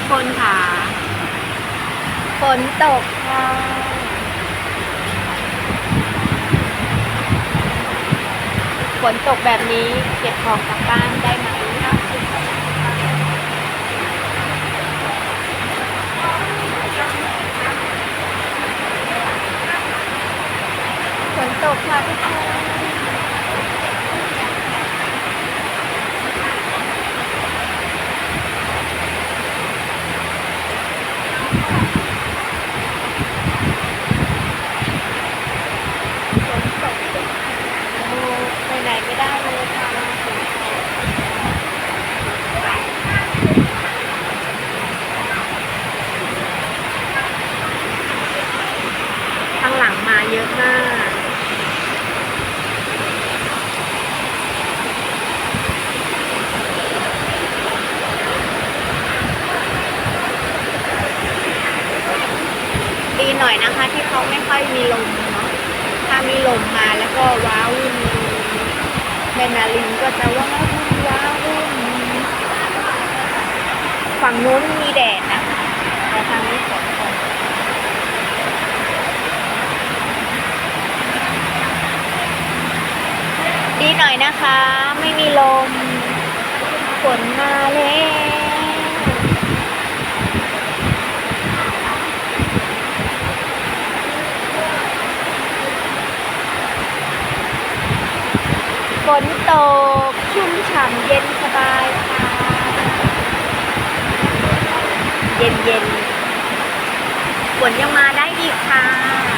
กคนค่ะ ฝนตกค่ะฝนตกแบบนี้เก็บของกลับบ้านได้ไหมฝนตกค่ะทุกคน ฝนตกโอ้ไปไหนไม่ได้ เลยค่ะฝนตกข้างหลังมาเยอะมาก ดี หน่อยนะคะ ที่เขาไม่ค่อยมีลมเนาะถ้ามีลมมาแล้วก็ว้าวุ่นแมนาลินก็จะว้าวุ่นว้าวุ่นฝั่งนู้นมีแดดนะคะแต่ทางนี้ฝนตกดีหน่อยนะคะ ไม่มีลมฝนมาแล้ว ฝ นตก ชุ่มฉ่ำเย็นสบายค่ะ เย็นเย็นๆฝนยังมาได้อีกค่ะ